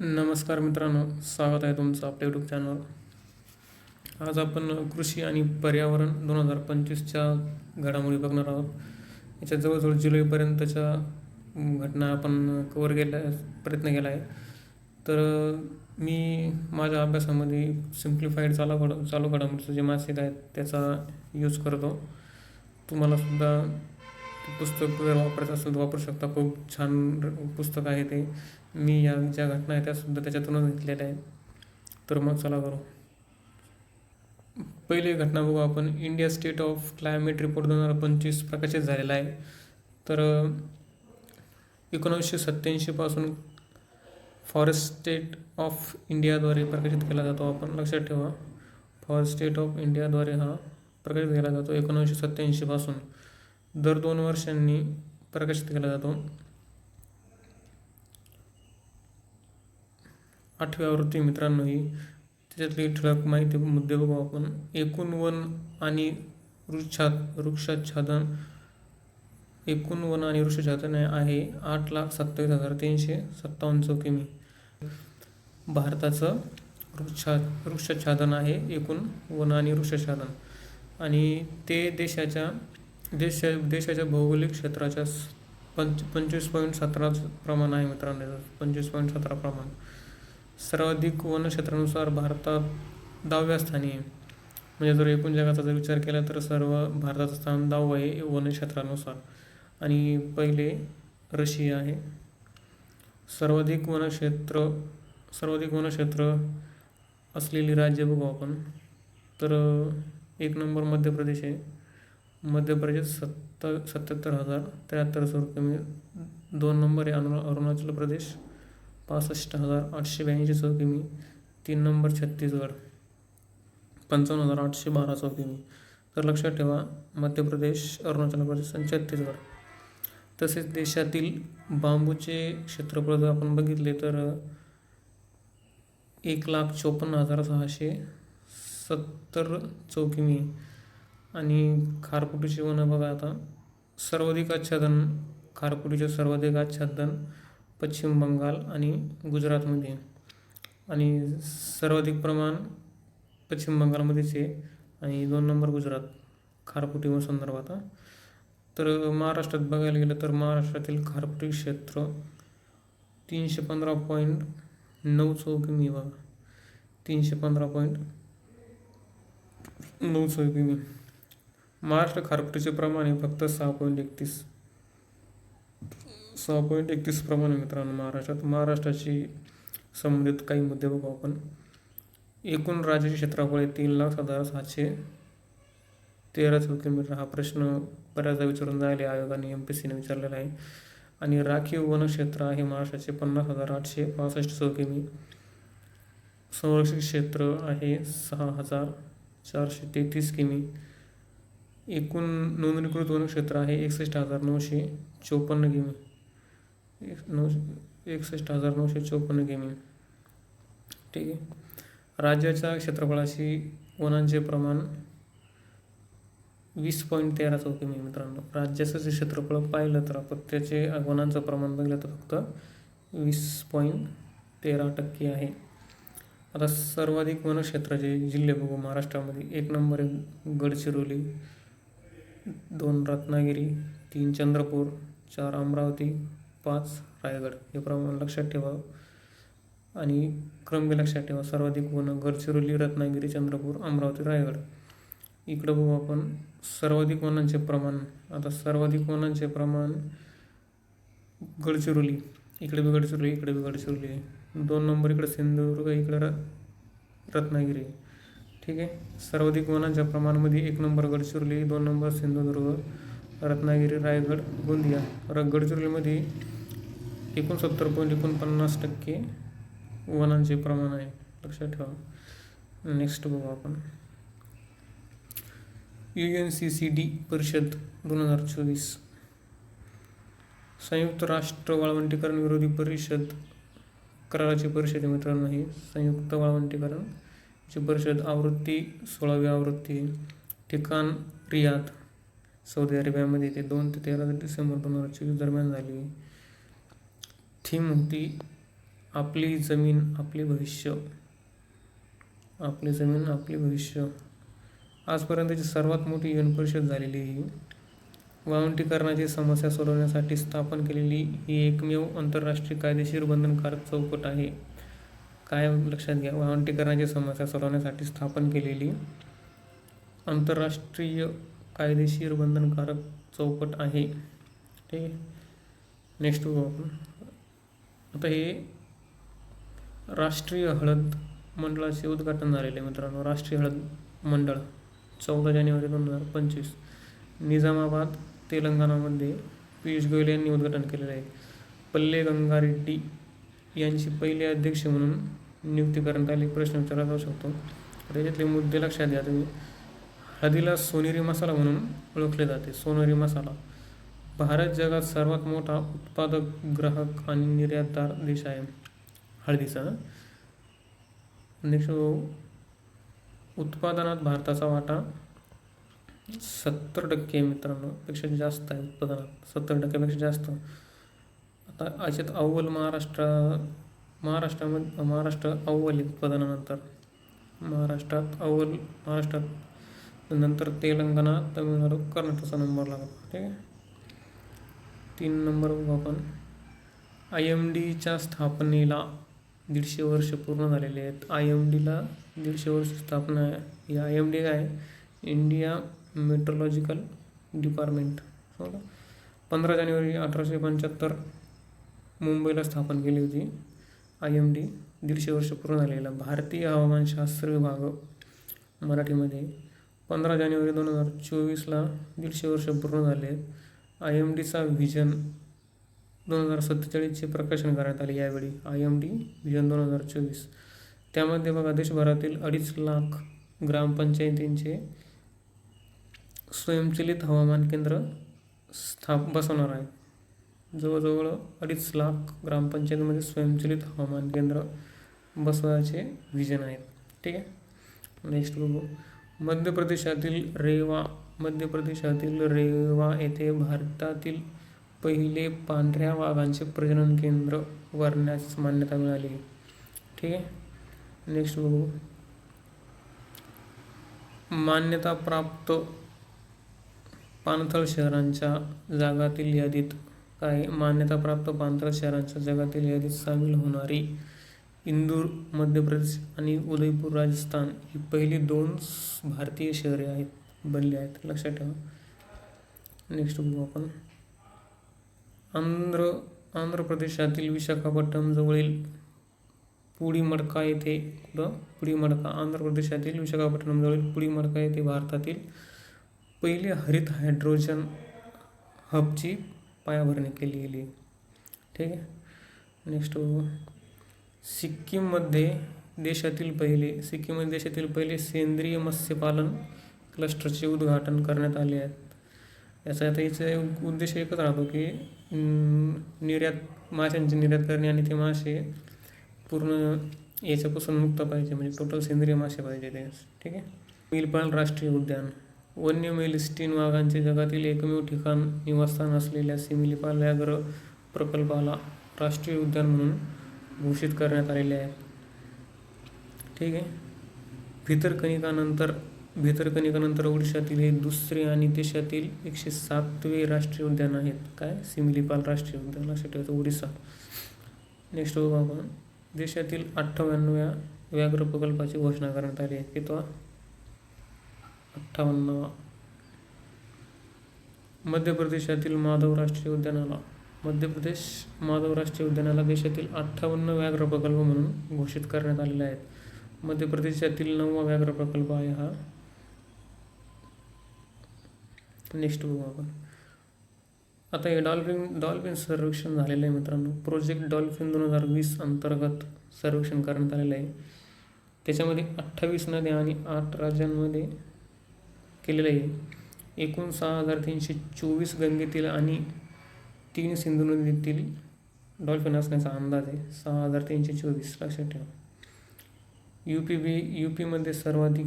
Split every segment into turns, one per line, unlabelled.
नमस्कार मित्रांनो स्वागत आहे तुमचं आपल्या यूट्यूब चॅनलवर आज आपण कृषी आणि पर्यावरण दोन हजार पंचवीसच्या घडामोडी बघणार आहोत. याच्या जवळजवळ जुलैपर्यंतच्या घटना आपण कवर केल्या प्रयत्न केला आहे. तर मी माझ्या अभ्यासामध्ये सिम्प्लिफाईड चालू घड चालू घडामोडीचं जे मासिक आहे त्याचा यूज करतो. तुम्हालासुद्धा पुस्तक जर वापरायचं असेल तर वापरू शकता. खूप छान पुस्तक आहे ते. मी या ज्या घटना आहेत त्यासुद्धा त्याच्यातूनच घेतलेल्या आहेत. तर मग चला करू. पहिली घटना बघू आपण. India state of climate report दोन हजार पंचवीस प्रकाशित झालेला आहे. तर एकोणीसशे सत्त्याऐंशीपासून फॉरेस्ट स्टेट ऑफ इंडियाद्वारे प्रकाशित केला जातो. आपण लक्षात ठेवा. फॉरेस्ट स्टेट ऑफ इंडियाद्वारे हा प्रकाशित केला जातो एकोणीसशे सत्त्याऐंशीपासून दर दोन वर्षांनी प्रकाशित केला जातो. आठव्या आवृत्ती मित्रांनो ही त्याच्यातली ठळक माहिती मुद्दे बघू आपण. एकूण वन आणि वृक्षात वृक्षाच्छादन एकूण वन आणि वृक्षाच्छादन आहे आठ लाख सत्तावीस हजार तीनशे सत्तावन्न चौकिमी भारताचं वृक्षा वृक्षाच्छादन आहे एकूण वन आणि वृक्षाच्छादन. आणि ते देशाच्या देश देशाच्या भौगोलिक क्षेत्राच्या पंच पंचवीस पॉईंट सतरा प्रमाण आहे मित्रांनो. पंचवीस पॉईंट सतरा प्रमाण. सर्वाधिक वनक्षेत्रानुसार भारतात दहाव्या स्थानी आहे. म्हणजे जर एकूण जगाचा जर विचार केला तर सर्व भारताचं स्थान दहावं आहे वनक्षेत्रानुसार. आणि पहिले रशिया आहे. सर्वाधिक वनक्षेत्र सर्वाधिक वनक्षेत्र असलेली राज्य बघू आपण. तर एक नंबर मध्य प्रदेश आहे. मध्य प्रदेश सत्त सत्याहत्तर हजार त्र्याहत्तर सौ कमी म्हणजे दोन नंबर आहे अरुणा अरुणाचल प्रदेश. पासष्ट हजार आठशे ब्याऐंशी सौ किमी तीन नंबर छत्तीसगड. पंचावन्न हजार आठशे बारा सौ किमी तर लक्षात ठेवा मध्य प्रदेश अरुणाचल प्रदेश आणि छत्तीसगड. तसेच देशातील बांबूचे क्षेत्रफळ जर आपण बघितले तर एक लाख चोपन्न हजार सहाशे सत्तर चौकिमी आणि खारफुटीची वनं बघा आता. सर्वाधिक आच्छादन खारफुटीचे सर्वाधिक आच्छादन पश्चिम बंगाल आणि गुजरातमध्ये. आणि सर्वाधिक प्रमाण पश्चिम बंगालमध्येच आहे आणि दोन नंबर गुजरात खारफुटी व संदर्भात तर महाराष्ट्रात बघायला गेलं तर महाराष्ट्रातील खारफुटी क्षेत्र तीनशे पंधरा पॉईंट नऊ चौ किमी बघा. तीनशे पंधरा पॉईंट नऊ चौ किमी महाराष्ट्र खारफुटीचे प्रमाण आहे फक्त सहा पॉईंट एकतीस. सहा पॉईंट एकतीस प्रमाण आहे मित्रांनो महाराष्ट्रात. महाराष्ट्राशी संबंधित काही मुद्दे बघू आपण. एकूण राज्याचे क्षेत्रफळ आहे तीन लाख सात हजार सातशे तेरा चौ किलोमीटर हा प्रश्न बऱ्याचदा विचारून जायला आयोगाने एम पी सीने विचारलेला आहे. आणि राखीव वनक्षेत्र आहे महाराष्ट्राचे पन्नास हजार आठशे पासष्ट चौ किमी संरक्षित क्षेत्र आहे सहा हजार चारशे तेहतीस किमी. एकूण नोंदणीकृत वनक्षेत्र आहे एकसष्ट हजार नऊशे चोपन्न किमी एक नऊ एकसष्ट हजार नऊशे चोपन्न किमी ठीक आहे. राज्याच्या क्षेत्रफळाशी वनांचे प्रमाण वीस पॉईंट तेरा चौकी मी मित्रांनो. राज्याचं जे क्षेत्रफळ पाहिलं तर आपण त्याचे वनांचं प्रमाण बघितलं तर फक्त वीस पॉईंट तेरा टक्के आहे. आता सर्वाधिक वनक्षेत्राचे जिल्हे बघू महाराष्ट्रामध्ये एक नंबर आहे गडचिरोली दोन रत्नागिरी तीन चंद्रपूर चार अमरावती पाच रायगड. हे प्रमाण लक्षात ठेवा. आणि क्रम बी लक्षात ठेवा. सर्वाधिक वन गडचिरोली रत्नागिरी चंद्रपूर अमरावती रायगड. इकडं बघू आपण सर्वाधिक वनांचे प्रमाण. आता सर्वाधिक वनांचे प्रमाण गडचिरोली. इकडे बी गडचिरोली इकडे बी गडचिरोली. आहे दोन नंबर इकडे सिंधुदुर्ग इकडे र रत्नागिरी. आहे. ठीक आहे. सर्वाधिक वनांच्या प्रमाणामध्ये एक नंबर गडचिरोली दोन नंबर सिंधुदुर्ग रत्नागिरी रायगड गोंदिया. र गडचिरोलीमध्ये एकोणसत्तर पॉईंट एकोणपन्नास टक्के वनांचे प्रमाण आहे. लक्षात ठेवा. नेक्स्ट बघू आपण. U N C C D परिषद दोन हजार चोवीस. संयुक्त राष्ट्र वाळवंटीकरण विरोधी परिषद कराराची परिषद मित्रांनो ही. संयुक्त वाळवंटीकरण ची परिषद आवृत्ती सोळावी आवृत्ती ठिकाण रियाद. सौदी अरेबियामध्ये ते दोन ते तेरा डिसेंबर दोन हजार चोवीस दरम्यान झाली. थीम होती आपली जमीन आपले भविष्य. आपली जमीन आपले भविष्य. आजपर्यंतची सर्वात मोठी युएन परिषद झालेली ही वाळवंटीकरणाची समस्या सोडवण्यासाठी स्थापन केलेली ही एकमेव आंतरराष्ट्रीय कायदेशीर बंधनकारक चौकट आहे. काय लक्षात घ्या वाळवंटीकरणाची समस्या सोडवण्यासाठी स्थापन केलेली आंतरराष्ट्रीय कायदेशीर बंधनकारक चौकट आहे. ते नेक्स्ट बघू आपण. आता हे राष्ट्रीय हळद मंडळाचे उद्घाटन झालेले आहे मित्रांनो. राष्ट्रीय हळद मंडळ चौदा जानेवारी दोन हजार पंचवीस. निजामाबाद तेलंगणामध्ये पियुष गोयल यांनी उद्घाटन केलेलं आहे. पल्ले गंगारेड्डी यांची पहिले अध्यक्ष म्हणून नियुक्ती करण्यात आली. प्रश्न विचारला जाऊ शकतो. त्याच्यातले मुद्दे लक्षात घ्या तुम्ही. हळदीला सोनेरी मसाला म्हणून ओळखले जाते. सोनेरी मसाला भारत जगात सर्वात मोठा उत्पादक ग्राहक आणि निर्यातदार देश आहे. हळदीचा. नेक्स्ट उत्पादनात भारताचा वाटा सत्तर टक्के मित्रांनो. पेक्षा जास्त आहे उत्पादनात. सत्तर टक्क्यापेक्षा जास्त. आता अव्वल महाराष्ट्र महाराष्ट्रामध्ये महाराष्ट्र अव्वल उत्पादनानंतर महाराष्ट्रात अव्वल महाराष्ट्रात नंतर तेलंगणा तमिळनाडू कर्नाटकचा नंबर लागला ठीक आहे? तीन नंबर बघू आपण. आय एम डीच्या स्थापनेला दीडशे वर्ष पूर्ण झालेले आहेत. आय एम डीला दीडशे वर्ष स्थापना आहे. ही आय एम डी काय? India meteorological department. पंधरा जानेवारी अठराशे पंच्याहत्तर मुंबईला स्थापन केली होती. आय एम डी दीडशे वर्ष पूर्ण झालेला भारतीय हवामानशास्त्र विभाग मराठीमध्ये. पंधरा जानेवारी दोन हजार चोवीसला दीडशे वर्ष पूर्ण झाले. आय एम डीचा व्हिजन दोन हजार सत्तेचाळीसचे प्रकाशन करण्यात आले यावेळी. आय एम डी व्हिजन दोन हजार चोवीस. त्यामध्ये बघा देशभरातील अडीच लाख ग्रामपंचायतींचे स्वयंचलित हवामान केंद्र स्थाप बसवणार आहे जवळजवळ अडीच लाख ग्रामपंचायतीमध्ये स्वयंचलित हवामान केंद्र बसवायचे विजन आहेत. ठीक आहे? नेक्स्ट बघू. मध्य प्रदेशातील रेवा मध्य प्रदेशातील रेवा येथे भारतातील पहिले पांढऱ्या वाघांचे प्रजनन केंद्र उभारण्यास मान्यता मिळाली. ठीक आहे? नेक्स्ट बघू. मान्यता प्राप्त पाणथळ शहरांच्या जागातील यादीत काय मान्यताप्राप्त प्राप्त शहरांच्या जगातील यादीत सामील होणारी इंदूर मध्य प्रदेश आणि उदयपूर राजस्थान ही पहिली दोन भारतीय शहरे आहेत बनली आहेत. लक्षात ठेवा. नेक्स्ट बघू आपण. आंध्र आंध्र प्रदेशातील विशाखापट्टणम जवळील पुडीमडका येथे कुठं? पुडीमडका. आंध्र प्रदेशातील विशाखापट्टणमजवळील पुडीमडका येथे भारतातील पहिले हरित हायड्रोजन हबची पायाभरणी केली गेली. ठीक आहे? नेक्स्ट सिक्कीममध्ये देशातील पहिले सिक्कीममध्ये देशातील पहिले सेंद्रिय मत्स्यपालन क्लस्टरचे उद्घाटन करण्यात आले आहेत याचा आता याचा उद्देश एकच राहतो की निर्यात माशांची निर्यात करणे आणि ते मासे पूर्ण याच्यापासून मुक्त पाहिजे म्हणजे टोटल सेंद्रिय मासे पाहिजे ते. ठीक आहे? मिलपाल राष्ट्रीय उद्यान. वन्य मेलिस्टीन वाघांचे जगातील एकमेव ठिकाण निवासस्थान असलेल्या सिमिलीपाल व्याघ्र प्रकल्पाला राष्ट्रीय उद्यान म्हणून घोषित करण्यात आलेले आहे. ठीक आहे. भितरकणिकानंतर भितरकणिकानंतर ओडिशातील हे दुसरे आणि देशातील एकशे सातवे राष्ट्रीय उद्यान आहेत. काय? सिमिलीपाल राष्ट्रीय उद्यान. लक्षात ठेवायचं ओडिसा. नेक्स्ट बघू आपण. देशातील अठ्ठावन्नव्या व्याघ्र प्रकल्पाची घोषणा करण्यात आली आहे. की तो अठ्ठावन्नावा मध्य प्रदेशातील माधव राष्ट्रीय उद्यानाला मध्य प्रदेश माधव राष्ट्रीय उद्यानाला देशातील अठ्ठावन्न व्याघ्र प्रकल्प म्हणून घोषित करण्यात आलेले आहेत. मध्य प्रदेशातील नववा व्याघ्र प्रकल्प आहे हा. नेक्स्ट बघू आपण. आता हे डॉल्फिन डॉल्फिन सर्वेक्षण झालेलं आहे मित्रांनो. प्रोजेक्ट डॉल्फिन दोन हजार वीस अंतर्गत सर्वेक्षण करण्यात आलेलं आहे. त्याच्यामध्ये अठ्ठावीस नद्या आणि आठ राज्यांमध्ये केलेलं आहे. एकूण सहा हजार तीनशे चोवीस गंगेतील आणि तीन सिंधू नदीतील डॉल्फिन असण्याचा अंदाज आहे. सहा हजार तीनशे चोवीस लक्षात ठेवा. यू पी बी यू पीमध्ये सर्वाधिक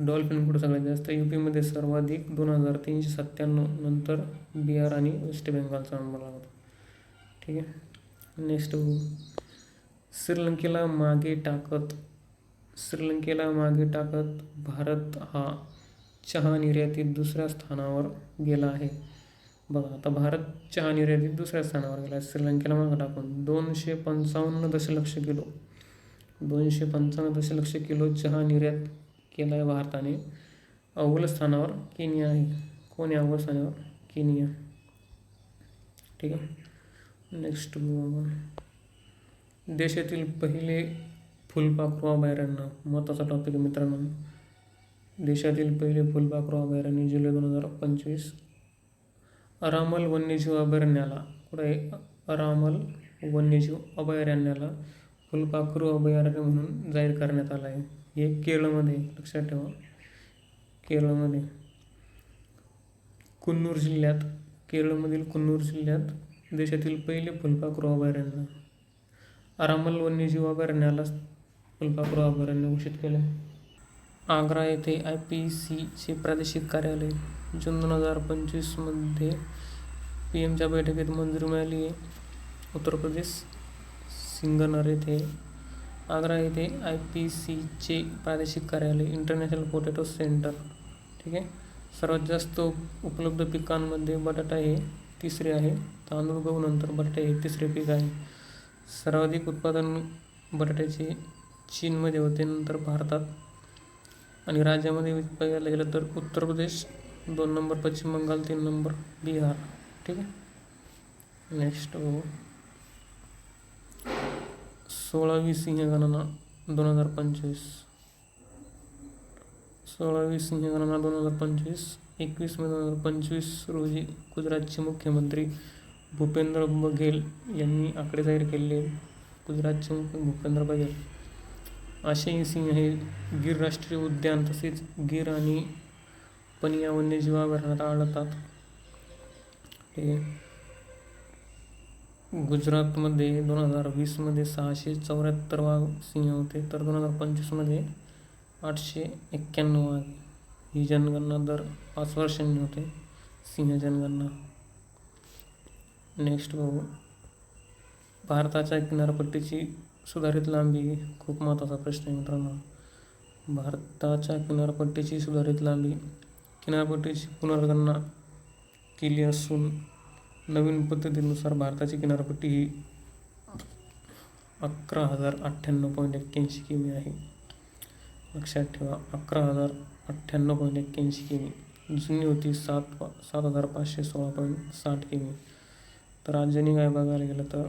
डॉल्फिन कुठं सगळ्यात जास्त? यू पीमध्ये सर्वाधिक दोन हजार तीनशे सत्त्याण्णव नंतर बिहार आणि वेस्ट बेंगालचा नंबर लागतो. ठीक आहे? नेक्स्ट श्रीलंकेला मागे टाकत श्रीलंकेला मागे टाकत भारत हा चहा निर्यातीत दुसऱ्या स्थानावर गेला आहे. बघा आता भारत चहा निर्यातीत दुसऱ्या स्थानावर गेला आहे. श्रीलंकेला मागं टाकून दोनशे पंचावन्न दशलक्ष किलो दोनशे पंचावन्न दशलक्ष किलो चहा निर्यात केला आहे भारताने. अव्वल स्थानावर केनिया आहे. कोण आहे अव्वल स्थानावर? केनिया. ठीक आहे. नेक्स्ट देशातील पहिले फुलपाखरू अभयारण्य महत्त्वाचा टॉपिक आहे मित्रांनो. देशातील पहिले फुलपाखरू अभयारण्य जुलै दोन हजार पंचवीस. अरामल वन्यजीव अभयारण्याला. कुठं? आहे अरामल वन्यजीव अभयारण्याला फुलपाखरू अभयारण्य म्हणून जाहीर करण्यात आलं आहे. हे केरळमध्ये लक्षात ठेवा केरळमध्ये. कुन्नूर जिल्ह्यात केरळमधील कुन्नूर जिल्ह्यात देशातील पहिले फुलपाखरू अभयारण्य. अरामल वन्यजीव अभयारण्याला फुलपाखरू अभयारण्य घोषित केले आग्रा येथे आय पी सीचे प्रादेशिक कार्यालय जून दोन हजार पंचवीसमध्ये पी एमच्या बैठकीत मंजुरी मिळाली आहे. उत्तर प्रदेश सिंगनर येथे आग्रा येथे आय पी सीचे प्रादेशिक कार्यालय इंटरनॅशनल पोटॅटो सेंटर ठीक आहे? सर्वात जास्त उपलब्ध पिकांमध्ये बटाटा हे तिसरे आहे. तांदूळ गहू नंतर बटाटे हे तिसरे पीक आहे. सर्वाधिक उत्पादन बटाट्याचे चीनमध्ये होते. नंतर भारतात आणि राज्यामध्ये बघायला गेलं तर उत्तर प्रदेश दोन नंबर पश्चिम बंगाल तीन नंबर बिहार ठीक आहे? नेक्स्ट बघू. सोळावी सिंहगणना दोन हजार पंचवीस. सोळावी सिंहगणना दोन हजार पंचवीस एकवीस मे दोन हजार पंचवीस रोजी गुजरातचे मुख्यमंत्री भूपेंद्र बघेल यांनी आकडे जाहीर केलेले गुजरातचे मुख्य भूपेंद्र बघेल. आशियाई सिंह हे गीर राष्ट्रीय उद्यान तसेच गीर आणि पनिया वन्यजीव आढळतात. ते गुजरातमध्ये दोन हजार वीसमध्ये सहाशे चौऱ्याहत्तर वाघ सिंह होते तर दोन हजार पंचवीसमध्ये आठशे एक्क्याण्णव वाघ. ही जनगणना दर पाच वर्षांनी होते. सिंह जनगणना. नेक्स्ट बघू. भारताच्या किनारपट्टीची सुधारित लांबी खूप महत्त्वाचा प्रश्न आहे मित्रांनो. भारताच्या किनारपट्टीची सुधारित लांबी किनारपट्टीची पुनर्गणना केली असून नवीन पद्धतीनुसार भारताची किनारपट्टी ही अकरा हजार अठ्ठ्याण्णव पॉईंट एक्क्याऐंशी किमी आहे. लक्षात ठेवा अकरा हजार अठ्ठ्याण्णव पॉईंट एक्क्याऐंशी किमी. जुनी होती सात पा सात हजार पाचशे सोळा पॉईंट साठ किमी. तर राज्याने काय बघायला गेलं तर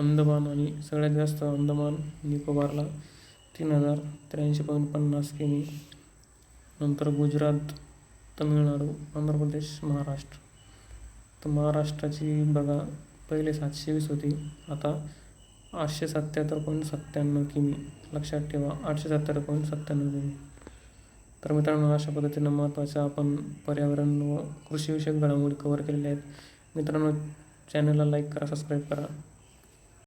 अंदमान आणि सगळ्यात जास्त अंदमान निकोबारला तीन हजार त्र्याऐंशी पॉईंट पन्नास किमी नंतर गुजरात तमिळनाडू आंध्र प्रदेश महाराष्ट्र. तर महाराष्ट्राची बघा पहिले सातशे वीस होती. आता आठशे सत्त्याहत्तर पॉईंट सत्त्याण्णव किमी. लक्षात ठेवा आठशे सत्त्याहत्तर पॉईंट सत्त्याण्णव किमी. तर मित्रांनो अशा पद्धतीनं महत्त्वाच्या आपण पर्यावरण व कृषीविषयक घडामोडी कवर केलेल्या आहेत. मित्रांनो चॅनलला लाईक करा सबस्क्राईब करा.